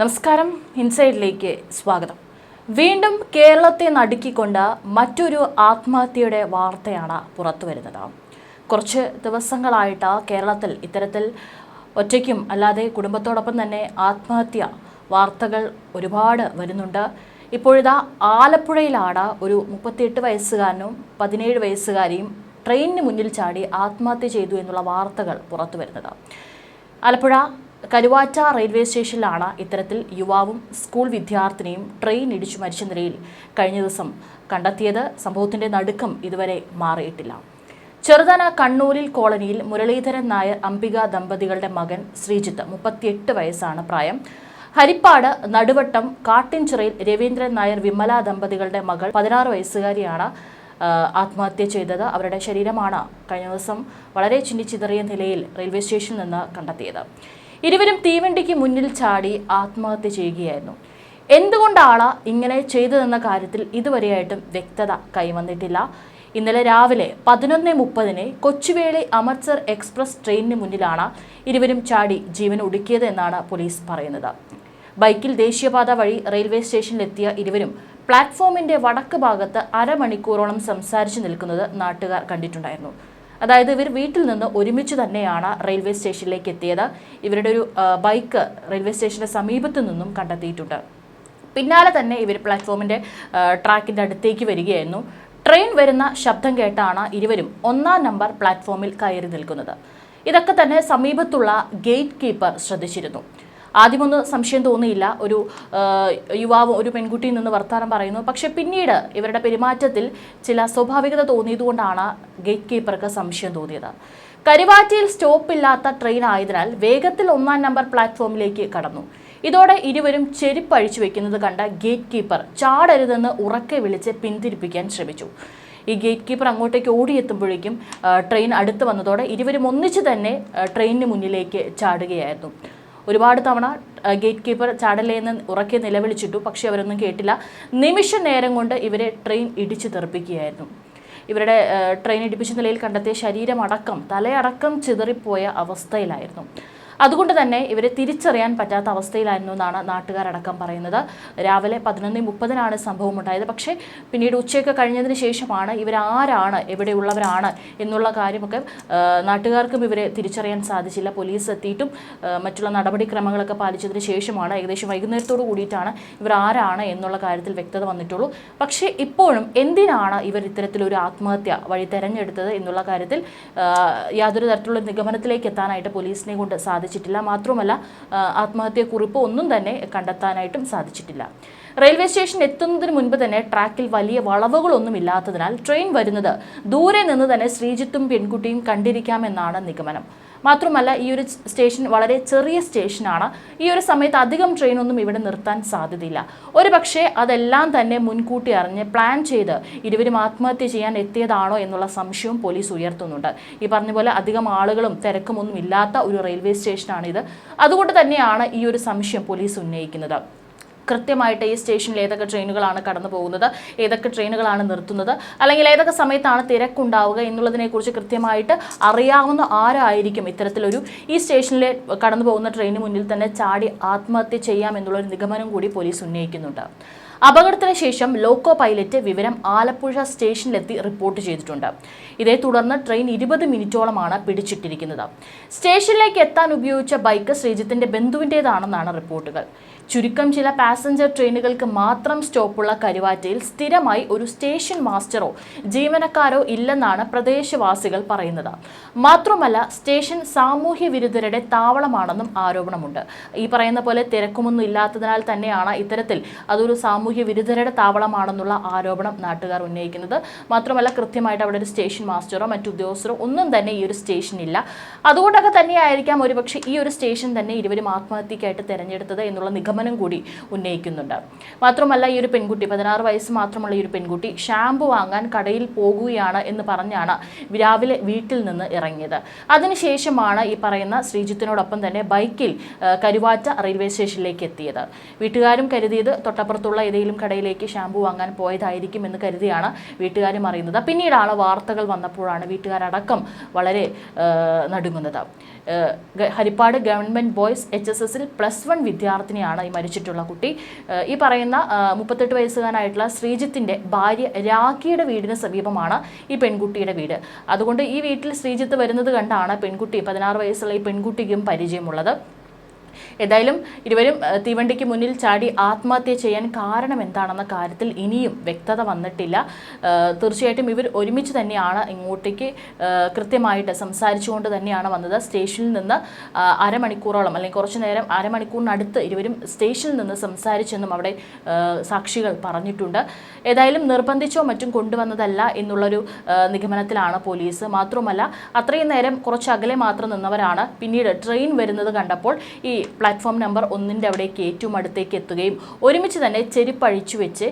നമസ്കാരം. ഇൻസൈഡിലേക്ക് സ്വാഗതം. വീണ്ടും കേരളത്തെ നടുക്കിക്കൊണ്ട് മറ്റൊരു ആത്മഹത്യയുടെ വാർത്തയാണ് പുറത്തു വരുന്നത് കുറച്ച് ദിവസങ്ങളായിട്ട് കേരളത്തിൽ ഇത്തരത്തിൽ ഒറ്റയ്ക്കും അല്ലാതെ കുടുംബത്തോടൊപ്പം തന്നെ ആത്മഹത്യ വാർത്തകൾ ഒരുപാട് വരുന്നുണ്ട്. ഇപ്പോഴിതാ ആലപ്പുഴയിലാണ് ഒരു മുപ്പത്തിയെട്ട് വയസ്സുകാരനും പതിനേഴ് വയസ്സുകാരിയും ട്രെയിനിന് മുന്നിൽ ചാടി ആത്മഹത്യ ചെയ്തു എന്നുള്ള വാർത്തകൾ പുറത്തു വരുന്നത് ആലപ്പുഴ കരുവാറ്റ റെയിൽവേ സ്റ്റേഷനിലാണ് ഇത്തരത്തിൽ യുവാവും സ്കൂൾ വിദ്യാർത്ഥിനിയും ട്രെയിൻ ഇടിച്ചു മരിച്ച നിലയിൽ കഴിഞ്ഞ ദിവസം കണ്ടെത്തിയത്. സംഭവത്തിന്റെ നടുക്കം ഇതുവരെ മാറിയിട്ടില്ല. ചെറുതന കണ്ണൂരിൽ കോളനിയിൽ മുരളീധരൻ നായർ അംബിക ദമ്പതികളുടെ മകൻ ശ്രീജിത്ത് മുപ്പത്തിയെട്ട് വയസ്സാണ് പ്രായം. ഹരിപ്പാട് നടുവട്ടം കാട്ടിൻചിറയിൽ രവീന്ദ്രൻ നായർ വിമല ദമ്പതികളുടെ മകൾ പതിനാറ് വയസ്സുകാരിയാണ് ആത്മഹത്യ ചെയ്തത്. അവരുടെ ശരീരമാണ് കഴിഞ്ഞ ദിവസം വളരെ ചിന്നിച്ചിതറിയ നിലയിൽ റെയിൽവേ സ്റ്റേഷനിൽ നിന്ന് കണ്ടെത്തിയത്. ഇരുവരും തീവണ്ടിക്ക് മുന്നിൽ ചാടി ആത്മഹത്യ ചെയ്യുകയായിരുന്നു. എന്തുകൊണ്ടാണ് ഇങ്ങനെ ചെയ്തതെന്ന കാര്യത്തിൽ ഇതുവരെയായിട്ടും വ്യക്തത കൈവന്നിട്ടില്ല. ഇന്നലെ രാവിലെ പതിനൊന്ന് മുപ്പതിന് കൊച്ചുവേളി അമൃത്സർ എക്സ്പ്രസ് ട്രെയിനിന് മുന്നിലാണ് ഇരുവരും ചാടി ജീവൻ ഒടുക്കിയത് എന്നാണ് പോലീസ് പറയുന്നത്. ബൈക്കിൽ ദേശീയപാത വഴി റെയിൽവേ സ്റ്റേഷനിലെത്തിയ ഇരുവരും പ്ലാറ്റ്ഫോമിന്റെ വടക്ക് ഭാഗത്ത് അരമണിക്കൂറോളം സംസാരിച്ചു നിൽക്കുന്നത് നാട്ടുകാർ കണ്ടിട്ടുണ്ടായിരുന്നു. അതായത് ഇവർ വീട്ടിൽ നിന്ന് ഒരുമിച്ച് തന്നെയാണ് റെയിൽവേ സ്റ്റേഷനിലേക്ക് എത്തിയത്. ഇവരുടെ ഒരു ബൈക്ക് റെയിൽവേ സ്റ്റേഷന്റെ സമീപത്തു നിന്നും കണ്ടെത്തിയിട്ടുണ്ട്. പിന്നാലെ തന്നെ ഇവർ പ്ലാറ്റ്ഫോമിന്റെ ട്രാക്കിന്റെ അടുത്തേക്ക് വരികയായിരുന്നു. ട്രെയിൻ വരുന്ന ശബ്ദം കേട്ടാണ് ഇരുവരും ഒന്നാം നമ്പർ പ്ലാറ്റ്ഫോമിൽ കയറി നിൽക്കുന്നത്. ഇതൊക്കെ തന്നെ സമീപത്തുള്ള ഗേറ്റ് കീപ്പർ ശ്രദ്ധിച്ചിരുന്നു. ആദ്യമൊന്നും സംശയം തോന്നിയില്ല. ഒരു യുവാവ് ഒരു പെൺകുട്ടിയിൽ നിന്ന് വർത്താനം പറയുന്നു. പക്ഷെ പിന്നീട് ഇവരുടെ പെരുമാറ്റത്തിൽ ചില സ്വാഭാവികത തോന്നിയതുകൊണ്ടാണ് ഗേറ്റ് കീപ്പർക്ക് സംശയം തോന്നിയത്. കരുവാറ്റയിൽ സ്റ്റോപ്പില്ലാത്ത ട്രെയിൻ ആയതിനാൽ വേഗത്തിൽ ഒന്നാം നമ്പർ പ്ലാറ്റ്ഫോമിലേക്ക് കടന്നു. ഇതോടെ ഇരുവരും ചെരുപ്പ് അഴിച്ചു വെക്കുന്നത് കണ്ട ഗേറ്റ് കീപ്പർ ചാടരുതെന്ന് ഉറക്കെ വിളിച്ച് പിന്തിരിപ്പിക്കാൻ ശ്രമിച്ചു. ഈ ഗേറ്റ് കീപ്പർ അങ്ങോട്ടേക്ക് ഓടിയെത്തുമ്പോഴേക്കും ട്രെയിൻ അടുത്ത് വന്നതോടെ ഇരുവരും ഒന്നിച്ച് തന്നെ ട്രെയിനിന് മുന്നിലേക്ക് ചാടുകയായിരുന്നു. ഒരുപാട് തവണ ഗേറ്റ് കീപ്പർ ചാടലേ എന്ന് ഉറക്കെ നിലവിളിച്ചിട്ടു പക്ഷേ അവരൊന്നും കേട്ടില്ല. നിമിഷ നേരം കൊണ്ട് ഇവരെ ട്രെയിൻ ഇടിച്ചു തെറിപ്പിക്കുകയായിരുന്നു. ഇവരുടെ ട്രെയിൻ ഇടിപ്പിച്ച നിലയിൽ കണ്ടെത്തിയ ശരീരമടക്കം തലയടക്കം ചിതറിപ്പോയ അവസ്ഥയിലായിരുന്നു. അതുകൊണ്ട് തന്നെ ഇവരെ തിരിച്ചറിയാൻ പറ്റാത്ത അവസ്ഥയിലായിരുന്നു എന്നാണ് നാട്ടുകാരടക്കം പറയുന്നത്. രാവിലെ പതിനൊന്ന് മുപ്പതിനാണ് സംഭവം ഉണ്ടായത്. പക്ഷേ പിന്നീട് ഉച്ചയൊക്കെ കഴിഞ്ഞതിന് ശേഷമാണ് ഇവരാരാണ് എവിടെയുള്ളവരാണ് എന്നുള്ള കാര്യമൊക്കെ നാട്ടുകാർക്കും ഇവരെ തിരിച്ചറിയാൻ സാധിച്ചില്ല. പോലീസ് എത്തിയിട്ടും മറ്റുള്ള നടപടിക്രമങ്ങളൊക്കെ പാലിച്ചതിന് ശേഷമാണ് ഏകദേശം വൈകുന്നേരത്തോടു കൂടിയിട്ടാണ് ഇവർ ആരാണ് എന്നുള്ള കാര്യത്തിൽ വ്യക്തത വന്നിട്ടുള്ളൂ. പക്ഷേ ഇപ്പോഴും എന്തിനാണ് ഇവർ ഇത്തരത്തിലൊരു ആത്മഹത്യ വഴി തെരഞ്ഞെടുത്തത് എന്നുള്ള കാര്യത്തിൽ യാതൊരു തരത്തിലുള്ള നിഗമനത്തിലേക്ക് എത്താനായിട്ട് പോലീസിനെ കൊണ്ട് സാധിച്ചിട്ടില്ല. മാത്രമല്ല ആത്മഹത്യക്കുറിപ്പ് ഒന്നും തന്നെ കണ്ടെത്താനായിട്ടും സാധിച്ചിട്ടില്ല. റെയിൽവേ സ്റ്റേഷൻ എത്തുന്നതിന് മുൻപ് തന്നെ ട്രാക്കിൽ വലിയ വളവുകളൊന്നും ഇല്ലാത്തതിനാൽ ട്രെയിൻ വരുന്നത് ദൂരെ നിന്ന് തന്നെ ശ്രീജിത്തും പെൺകുട്ടിയും കണ്ടിരിക്കാമെന്നാണ് നിഗമനം. മാത്രമല്ല ഈ ഒരു സ്റ്റേഷൻ വളരെ ചെറിയ സ്റ്റേഷനാണ്. ഈ ഒരു സമയത്ത് അധികം ട്രെയിനൊന്നും ഇവിടെ നിർത്താൻ സാധ്യതയില്ല. ഒരു പക്ഷേ അതെല്ലാം തന്നെ മുൻകൂട്ടി അറിഞ്ഞ് പ്ലാൻ ചെയ്ത് ഇരുവരും ആത്മഹത്യ ചെയ്യാൻ എത്തിയതാണോ എന്നുള്ള സംശയവും പോലീസ് ഉയർത്തുന്നുണ്ട്. ഈ പറഞ്ഞ പോലെ അധികം ആളുകളും തിരക്കും ഒന്നും ഇല്ലാത്ത ഒരു റെയിൽവേ സ്റ്റേഷനാണിത്. അതുകൊണ്ട് തന്നെയാണ് ഈ ഒരു സംശയം പോലീസ് ഉന്നയിക്കുന്നത്. കൃത്യമായിട്ട് ഈ സ്റ്റേഷനിൽ ഏതൊക്കെ ട്രെയിനുകളാണ് കടന്നു പോകുന്നത് ഏതൊക്കെ ട്രെയിനുകളാണ് നിർത്തുന്നത് അല്ലെങ്കിൽ ഏതൊക്കെ സമയത്താണ് തിരക്കുണ്ടാവുക എന്നുള്ളതിനെക്കുറിച്ച് കൃത്യമായിട്ട് അറിയാവുന്ന ആരായിരിക്കും ഇത്തരത്തിലൊരു ഈ സ്റ്റേഷനിൽ കടന്നു പോകുന്ന ട്രെയിനിന് മുന്നിൽ തന്നെ ചാടി ആത്മഹത്യ ചെയ്യാം എന്നുള്ളൊരു നിഗമനം കൂടി പോലീസ് ഉന്നയിക്കുന്നുണ്ട്. അപകടത്തിന് ശേഷം ലോക്കോ പൈലറ്റ് വിവരം ആലപ്പുഴ സ്റ്റേഷനിലെത്തി റിപ്പോർട്ട് ചെയ്തിട്ടുണ്ട്. ഇതേ തുടർന്ന് ട്രെയിൻ ഇരുപത് മിനിറ്റോളമാണ് പിടിച്ചിട്ടിരിക്കുന്നത്. സ്റ്റേഷനിലേക്ക് എത്താൻ ഉപയോഗിച്ച ബൈക്ക് ശ്രീജിത്തിന്റെ ബന്ധുവിന്റേതാണെന്നാണ് റിപ്പോർട്ടുകൾ. ചുരുക്കം ചില പാസഞ്ചർ ട്രെയിനുകൾക്ക് മാത്രം സ്റ്റോപ്പുള്ള കരുവാറ്റയിൽ സ്ഥിരമായി ഒരു സ്റ്റേഷൻ മാസ്റ്ററോ ജീവനക്കാരോ ഇല്ലെന്നാണ് പ്രദേശവാസികൾ പറയുന്നത്. മാത്രമല്ല സ്റ്റേഷൻ സാമൂഹ്യ വിരുദ്ധരുടെ താവളമാണെന്നും ആരോപണമുണ്ട്. ഈ പറയുന്ന പോലെ തിരക്കുമൊന്നും ഇല്ലാത്തതിനാൽ തന്നെയാണ് ഇത്തരത്തിൽ അതൊരു സാമൂഹ്യ വിരുദ്ധരുടെ താവളമാണെന്നുള്ള ആരോപണം നാട്ടുകാർ ഉന്നയിക്കുന്നത്. മാത്രമല്ല കൃത്യമായിട്ട് അവിടെ ഒരു സ്റ്റേഷൻ മാസ്റ്ററോ മറ്റു ഉദ്യോഗസ്ഥരോ ഒന്നും തന്നെ ഈ ഒരു സ്റ്റേഷനില്ല അതുകൊണ്ടൊക്കെ തന്നെയായിരിക്കാം ഒരുപക്ഷെ ഈ ഒരു സ്റ്റേഷൻ തന്നെ ഇരുവരും ആത്മഹത്യക്കായിട്ട് തിരഞ്ഞെടുത്തത് എന്നുള്ള നിഗമനം കൂടി ഉന്നയിക്കുന്നുണ്ട്. മാത്രമല്ല ഈ ഒരു പെൺകുട്ടി പതിനാറ് വയസ്സ് മാത്രമുള്ള ഈ ഒരു പെൺകുട്ടി ഷാമ്പു വാങ്ങാൻ കടയിൽ പോകുകയാണ് എന്ന് പറഞ്ഞാണ് രാവിലെ വീട്ടിൽ നിന്ന് ഇറങ്ങിയത്. അതിനുശേഷമാണ് ഈ പറയുന്ന ശ്രീജിത്തിനോടൊപ്പം തന്നെ ബൈക്കിൽ കരുവാറ്റ റെയിൽവേ സ്റ്റേഷനിലേക്ക് എത്തിയത്. വീട്ടുകാരും കരുതിയത് തൊട്ടപ്പുറത്തുള്ള ഏതെങ്കിലും കടയിലേക്ക് ഷാമ്പു വാങ്ങാൻ പോയതായിരിക്കും എന്ന് കരുതിയാണ് വീട്ടുകാരും അറിയുന്നത്. പിന്നീടാണ് വാർത്തകൾ വന്നപ്പോഴാണ് വീട്ടുകാരടക്കം വളരെ നടുങ്ങുന്നത്. Haripad government boys H S എസിൽ പ്ലസ് വൺ വിദ്യാർത്ഥിനിയാണ് ഈ മരിച്ചിട്ടുള്ള കുട്ടി. ഈ പറയുന്ന മുപ്പത്തെട്ട് വയസ്സുകാരനായിട്ടുള്ള ശ്രീജിത്തിന്റെ ഭാര്യ രാഖിയുടെ വീടിന് സമീപമാണ് ഈ പെൺകുട്ടിയുടെ വീട്. അതുകൊണ്ട് ഈ വീട്ടിൽ ശ്രീജിത്ത് വരുന്നത് കണ്ടാണ് പെൺകുട്ടി പതിനാറ് വയസ്സുള്ള ഈ പെൺകുട്ടിക്കും പരിചയമുള്ളത്. ഏതായാലും ഇരുവരും തീവണ്ടിക്ക് മുന്നിൽ ചാടി ആത്മഹത്യ ചെയ്യാൻ കാരണം എന്താണെന്ന കാര്യത്തിൽ ഇനിയും വ്യക്തത വന്നിട്ടില്ല. തീർച്ചയായിട്ടും ഇവർ ഒരുമിച്ച് തന്നെയാണ് ഇങ്ങോട്ടേക്ക് കൃത്യമായിട്ട് സംസാരിച്ചുകൊണ്ട് തന്നെയാണ് വന്നത്. സ്റ്റേഷനിൽ നിന്ന് അരമണിക്കൂറോളം അല്ലെങ്കിൽ കുറച്ചു നേരം അരമണിക്കൂറിനടുത്ത് ഇരുവരും സ്റ്റേഷനിൽ നിന്ന് സംസാരിച്ചെന്നും അവിടെ സാക്ഷികൾ പറഞ്ഞിട്ടുണ്ട്. ഏതായാലും നിർബന്ധിച്ചോ മറ്റും കൊണ്ടുവന്നതല്ല എന്നുള്ളൊരു നിഗമനത്തിലാണ് പോലീസ്. മാത്രമല്ല അത്രയും നേരം കുറച്ച് അകലെ മാത്രം നിന്നവരാണ്. പിന്നീട് ട്രെയിൻ വരുന്നത് കണ്ടപ്പോൾ ഈ പ്ലാറ്റ്ഫോം നമ്പർ ഒന്നിന്റെ അവിടേക്ക് ഏറ്റവും അടുത്തേക്ക് എത്തുകയും ഒരുമിച്ച് തന്നെ ചെരുപ്പഴിച്ചു വെച്ച്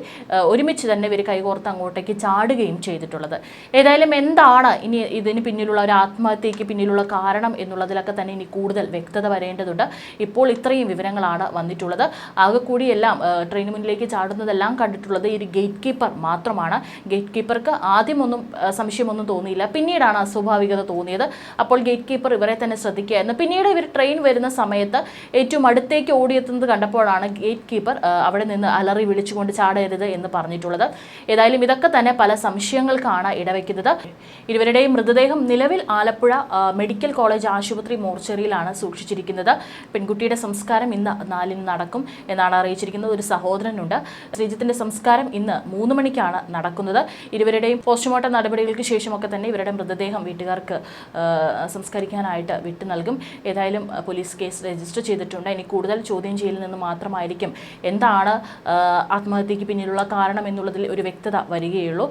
ഒരുമിച്ച് തന്നെ ഇവർ കൈകോർത്ത് അങ്ങോട്ടേക്ക് ചാടുകയും ചെയ്തിട്ടുള്ളത്. ഏതായാലും എന്താണ് ഇനി ഇതിന് പിന്നിലുള്ള ഒരു ആത്മഹത്യയ്ക്ക് പിന്നിലുള്ള കാരണം എന്നുള്ളതിലൊക്കെ തന്നെ ഇനി കൂടുതൽ വ്യക്തത വരേണ്ടതുണ്ട്. ഇപ്പോൾ ഇത്രയും വിവരങ്ങളാണ് വന്നിട്ടുള്ളത്. ആകെ കൂടിയെല്ലാം ട്രെയിന് മുന്നിലേക്ക് ചാടുന്നതെല്ലാം കണ്ടിട്ടുള്ളത് ഈ ഒരു ഗേറ്റ് കീപ്പർ മാത്രമാണ്. ഗേറ്റ് കീപ്പർക്ക് ആദ്യമൊന്നും സംശയമൊന്നും തോന്നിയില്ല. പിന്നീടാണ് അസ്വാഭാവികത തോന്നിയത്. അപ്പോൾ ഗേറ്റ് കീപ്പർ ഇവരെ തന്നെ ശ്രദ്ധിക്കുകയായിരുന്നു പിന്നീട് ഇവർ ട്രെയിൻ വരുന്ന സമയത്ത് ഏറ്റവും അടുത്തേക്ക് ഓടിയെത്തുന്നത് കണ്ടപ്പോഴാണ് ഗേറ്റ് കീപ്പർ അവിടെ നിന്ന് അലറി വിളിച്ചുകൊണ്ട് ചാടരുത് എന്ന് പറഞ്ഞിട്ടുള്ളത്. ഏതായാലും ഇതൊക്കെ തന്നെ പല സംശയങ്ങൾക്കാണ് ഇടവെക്കുന്നത്. ഇരുവരുടെയും മൃതദേഹം നിലവിൽ ആലപ്പുഴ മെഡിക്കൽ കോളേജ് ആശുപത്രി മോർച്ചറിയിലാണ് സൂക്ഷിച്ചിരിക്കുന്നത്. പെൺകുട്ടിയുടെ സംസ്കാരം ഇന്ന് നാലിന് നടക്കും എന്നാണ് അറിയിച്ചിരിക്കുന്നത്. ഒരു സഹോദരനുണ്ട്. ശ്രീജിത്തിന്റെ സംസ്കാരം ഇന്ന് മൂന്ന് മണിക്കാണ് നടക്കുന്നത്. ഇരുവരുടെയും പോസ്റ്റ്മോർട്ടം നടപടികൾക്ക് ശേഷമൊക്കെ തന്നെ ഇവരുടെ മൃതദേഹം വീട്ടുകാർക്ക് സംസ്കരിക്കാനായിട്ട് വിട്ടു നൽകും. ഏതായാലും പോലീസ് കേസ് രജിസ്റ്റർ ചെയ്തിട്ടുണ്ട്. ഇനി കൂടുതൽ ചോദ്യം ചെയ്യലിൽ നിന്ന് മാത്രമായിരിക്കും. എന്താണ് ആത്മഹത്യക്ക് പിന്നിലുള്ള കാരണം എന്നുള്ളതിൽ ഒരു വ്യക്തത വരികയുള്ളൂ.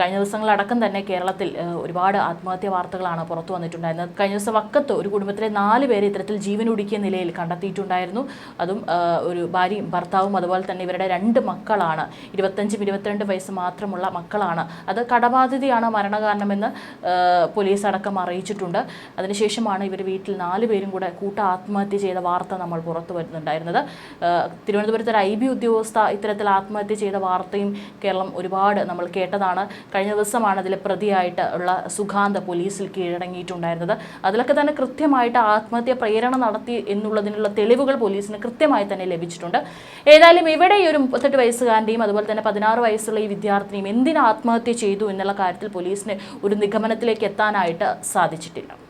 കഴിഞ്ഞ ദിവസങ്ങളടക്കം തന്നെ കേരളത്തിൽ ഒരുപാട് ആത്മഹത്യ വാർത്തകളാണ് പുറത്തു വന്നിട്ടുണ്ടായിരുന്നത്. കഴിഞ്ഞ ദിവസം വക്കത്ത് ഒരു കുടുംബത്തിലെ നാല് പേരെ ഇത്തരത്തിൽ ജീവനൊടുക്കിയ നിലയിൽ കണ്ടെത്തിയിട്ടുണ്ടായിരുന്നു. അതും ഒരു ഭാര്യയും ഭർത്താവും അതുപോലെ തന്നെ ഇവരുടെ രണ്ട് മക്കളാണ്. ഇരുപത്തഞ്ചും ഇരുപത്തിരണ്ട് വയസ്സ് മാത്രമുള്ള മക്കളാണ്. അത് കടബാധിതയാണ് മരണകാരണമെന്ന് പോലീസ് അടക്കം അറിയിച്ചിട്ടുണ്ട്. അതിനുശേഷമാണ് ഇവർ വീട്ടിൽ നാല് പേരും കൂടെ കൂട്ട ആത്മഹത്യ ചെയ്ത വാർത്ത നമ്മൾ പുറത്തു വരുന്നുണ്ടായിരുന്നത്. തിരുവനന്തപുരത്ത് ഒരു ഐ ബി ഉദ്യോഗസ്ഥ ഇത്തരത്തിൽ ആത്മഹത്യ ചെയ്ത വാർത്തയും കേരളം ഒരുപാട് നമ്മൾ കേട്ടതാണ്. കഴിഞ്ഞ ദിവസമാണ് അതിൽ പ്രതിയായിട്ട് ഉള്ള സുഖാന്ത് പോലീസിൽ കീഴടങ്ങിയിട്ടുണ്ടായിരുന്നത്. അതിലൊക്കെ തന്നെ കൃത്യമായിട്ട് ആത്മഹത്യ പ്രേരണ നടത്തി എന്നുള്ളതിനുള്ള തെളിവുകൾ പോലീസിന് കൃത്യമായി തന്നെ ലഭിച്ചിട്ടുണ്ട്. ഏതായാലും ഇവിടെ ഈ ഒരു മുപ്പത്തെട്ട് വയസ്സുകാരന്റെയും അതുപോലെ തന്നെ പതിനാറ് വയസ്സുള്ള ഈ വിദ്യാർത്ഥിനിയും എന്തിനാ ആത്മഹത്യ ചെയ്തു എന്നുള്ള കാര്യത്തിൽ പോലീസിന് ഒരു നിഗമനത്തിലേക്ക് എത്താനായിട്ട് സാധിച്ചിട്ടില്ല.